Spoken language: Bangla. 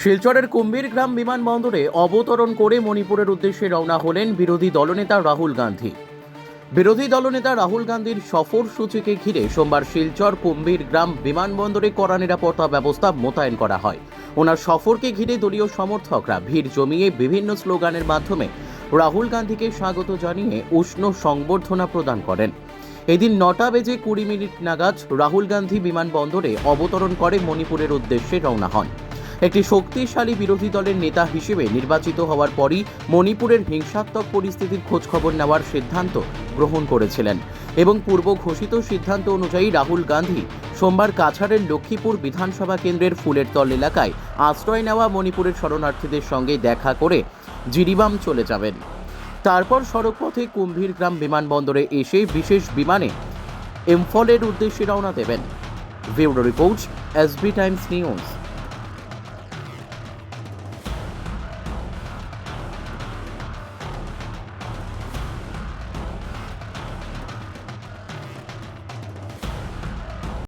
শিলচরের কুম্ভীর গ্রাম বিমানবন্দরে অবতরণ করে মণিপুরের উদ্দেশ্যে রওনা হলেন বিরোধী দলনেতা রাহুল গান্ধী। বিরোধী দলনেতা রাহুল গান্ধীর সফর সূচিকে ঘিরে সোমবার শিলচর কুম্ভীর গ্রাম বিমানবন্দরে কড়া নিরাপত্তা ব্যবস্থা মোতায়েন করা হয়। ওনার সফরকে ঘিরে দলীয় সমর্থকরা ভিড় জমিয়ে বিভিন্ন স্লোগানের মাধ্যমে রাহুল গান্ধীকে স্বাগত জানিয়ে উষ্ণ সংবর্ধনা প্রদান করেন। এদিন নটা বেজে কুড়ি মিনিট নাগাদ রাহুল গান্ধী বিমানবন্দরে অবতরণ করে মণিপুরের উদ্দেশ্যে রওনা হন। একটি শক্তিশালী বিরোধী দলের নেতা হিসেবে নির্বাচিত হওয়ার পরই মণিপুরের হিংসাত্মক পরিস্থিতির খোঁজখবর নেওয়ার সিদ্ধান্ত গ্রহণ করেছিলেন। এবং পূর্ব ঘোষিত সিদ্ধান্ত অনুযায়ী রাহুল গান্ধী সোমবার কাছাড়ের লক্ষ্মীপুর বিধানসভা কেন্দ্রের ফুলেরতল এলাকায় আশ্রয় নেওয়া মণিপুরের শরণার্থীদের সঙ্গে দেখা করে জিরিবাম চলে যাবেন। তারপর সড়কপথে কুম্ভীরগ্রাম বিমানবন্দরে এসে বিশেষ বিমানে ইম্ফলের উদ্দেশ্যে রওনা দেবেন। Bureau report, SB times news.